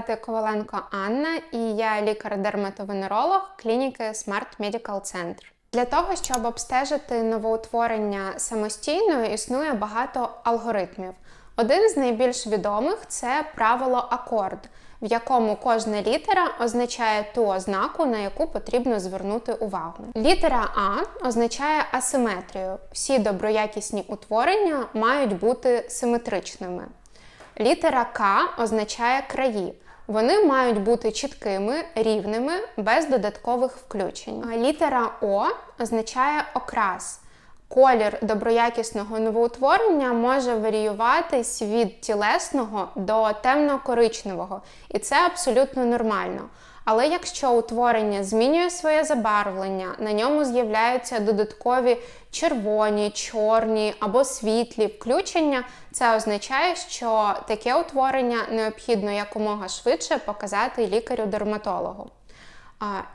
звати Коваленко Анна, і я лікар-дерматовенеролог клініки Smart Medical Center. Для того, щоб обстежити новоутворення самостійно, існує багато алгоритмів. Один з найбільш відомих це правило акорд, в якому кожна літера означає ту ознаку, на яку потрібно звернути увагу. Літера А означає асиметрію. Всі доброякісні утворення мають бути симетричними. Літера К означає краї. Вони мають бути чіткими, рівними, без додаткових включень. Літера О означає окрас. Колір доброякісного новоутворення може варіюватись від тілесного до темно-коричневого, і це абсолютно нормально. Але якщо утворення змінює своє забарвлення, на ньому з'являються додаткові червоні, чорні або світлі включення, це означає, що таке утворення необхідно якомога швидше показати лікарю-дерматологу.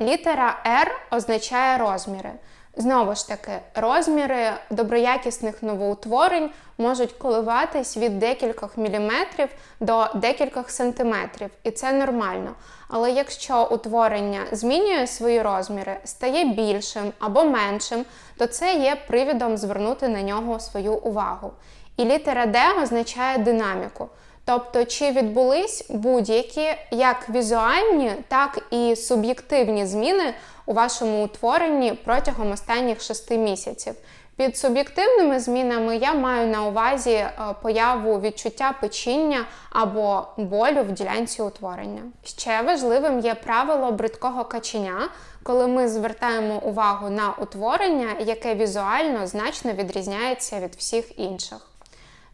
Літера R означає розміри. Знову ж таки, розміри доброякісних новоутворень можуть коливатись від декількох міліметрів до декількох сантиметрів, і це нормально. Але якщо утворення змінює свої розміри, стає більшим або меншим, то це є привідом звернути на нього свою увагу. І літера D означає динаміку. Тобто, чи відбулись будь-які як візуальні, так і суб'єктивні зміни у вашому утворенні протягом останніх шести місяців. Під суб'єктивними змінами я маю на увазі е, появу відчуття печіння або болю в ділянці утворення. Ще важливим є правило бридкого каченя, коли ми звертаємо увагу на утворення, яке візуально значно відрізняється від всіх інших.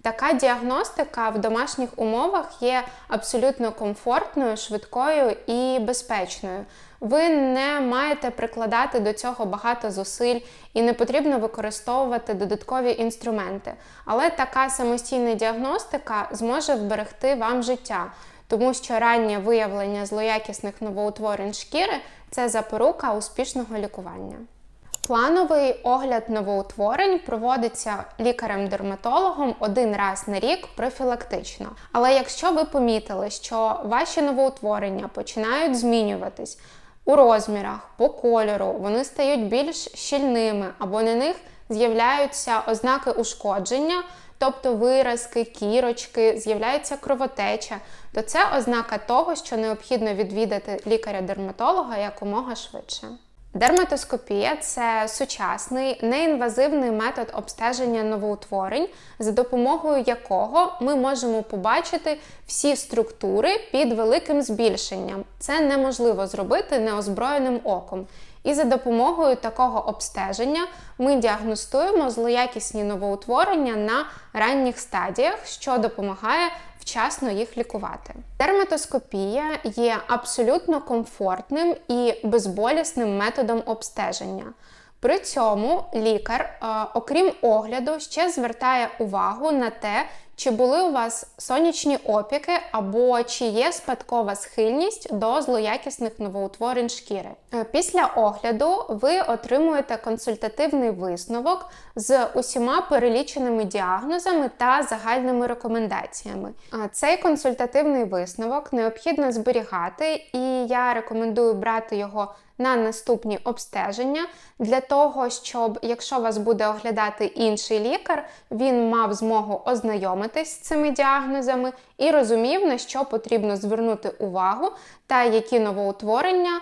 Така діагностика в домашніх умовах є абсолютно комфортною, швидкою і безпечною. Ви не маєте прикладати до цього багато зусиль і не потрібно використовувати додаткові інструменти. Але така самостійна діагностика зможе вберегти вам життя, тому що раннє виявлення злоякісних новоутворень шкіри це запорука успішного лікування. Плановий огляд новоутворень проводиться лікарем-дерматологом один раз на рік профілактично. Але якщо ви помітили, що ваші новоутворення починають змінюватись у розмірах, по кольору, вони стають більш щільними або на них з'являються ознаки ушкодження, тобто виразки, кірочки, з'являється кровотеча, то це ознака того, що необхідно відвідати лікаря-дерматолога якомога швидше. Дерматоскопія це сучасний неінвазивний метод обстеження новоутворень, за допомогою якого ми можемо побачити всі структури під великим збільшенням. Це неможливо зробити неозброєним оком. І за допомогою такого обстеження ми діагностуємо злоякісні новоутворення на ранніх стадіях, що допомагає вчасно їх лікувати. Дерматоскопія є абсолютно комфортним і безболісним методом обстеження. При цьому лікар, е, окрім огляду, ще звертає увагу на те, чи були у вас сонячні опіки, або чи є спадкова схильність до злоякісних новоутворень шкіри. Е, Після огляду ви отримуєте консультативний висновок з усіма переліченими діагнозами та загальними рекомендаціями. Е, Цей консультативний висновок необхідно зберігати, і я рекомендую брати його на наступні обстеження для того, щоб, якщо вас буде оглядати інший лікар, він мав змогу ознайомитись з цими діагнозами і розумів, на що потрібно звернути увагу та які новоутворення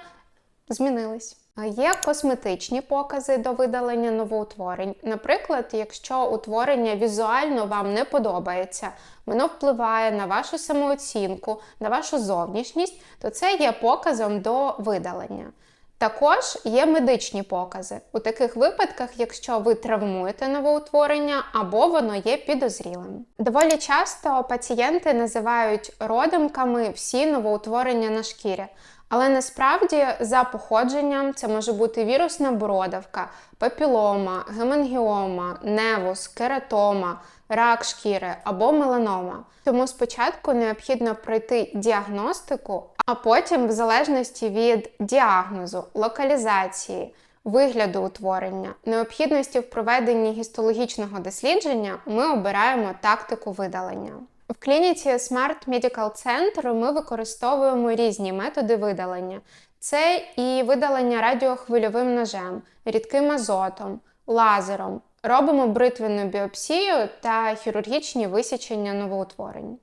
змінились. Є косметичні покази до видалення новоутворень. Наприклад, якщо утворення візуально вам не подобається, воно впливає на вашу самооцінку, на вашу зовнішність, то це є показом до видалення. Також є медичні покази. У таких випадках, якщо ви травмуєте новоутворення або воно є підозрілим. Доволі часто пацієнти називають родимками всі новоутворення на шкірі. Але насправді за походженням це може бути вірусна бородавка, папілома, гемангіома, невус, кератома, рак шкіри або меланома. Тому спочатку необхідно пройти діагностику, а потім, в залежності від діагнозу, локалізації, вигляду утворення, необхідності в проведенні гістологічного дослідження, ми обираємо тактику видалення. В клініці Smart Medical Center ми використовуємо різні методи видалення. Це і видалення радіохвильовим ножем, рідким азотом, лазером. Робимо бритвенну біопсію та хірургічні висічення новоутворень.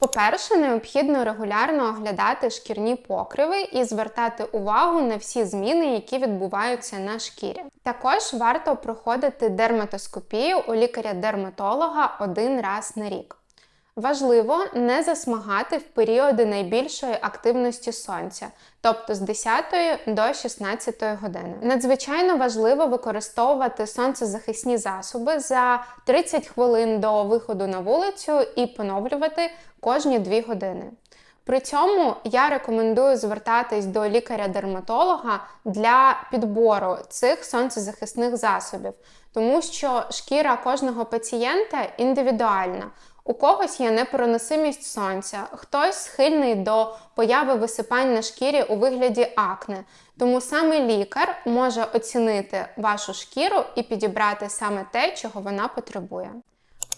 По-перше, необхідно регулярно оглядати шкірні покриви і звертати увагу на всі зміни, які відбуваються на шкірі. Також варто проходити дерматоскопію у лікаря-дерматолога один раз на рік. Важливо не засмагати в періоди найбільшої активності сонця, тобто з 10 до 16 години. Надзвичайно важливо використовувати сонцезахисні засоби за 30 хвилин до виходу на вулицю і поновлювати кожні 2 години. При цьому я рекомендую звертатись до лікаря-дерматолога для підбору цих сонцезахисних засобів, тому що шкіра кожного пацієнта індивідуальна. У когось є непереносимість сонця, хтось схильний до появи висипань на шкірі у вигляді акне. Тому саме лікар може оцінити вашу шкіру і підібрати саме те, чого вона потребує.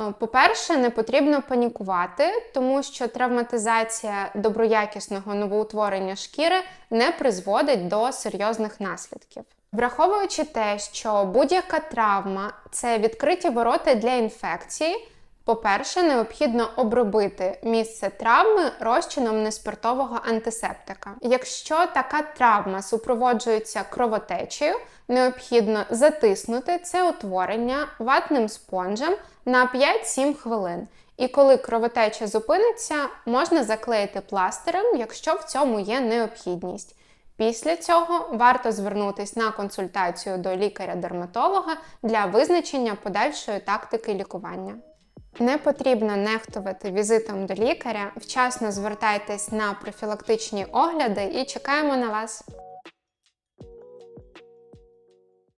Е, По-перше, не потрібно панікувати, тому що травматизація доброякісного новоутворення шкіри не призводить до серйозних наслідків. Враховуючи те, що будь-яка травма це відкриті ворота для інфекції. По-перше, необхідно обробити місце травми розчином неспиртового антисептика. Якщо така травма супроводжується кровотечею, необхідно затиснути це утворення ватним спонжем на 5-7 хвилин. І коли кровотеча зупиниться, можна заклеїти пластирем, якщо в цьому є необхідність. Після цього варто звернутися на консультацію до лікаря-дерматолога для визначення подальшої тактики лікування. Не потрібно нехтувати візитом до лікаря. Вчасно звертайтесь на профілактичні огляди і чекаємо на вас.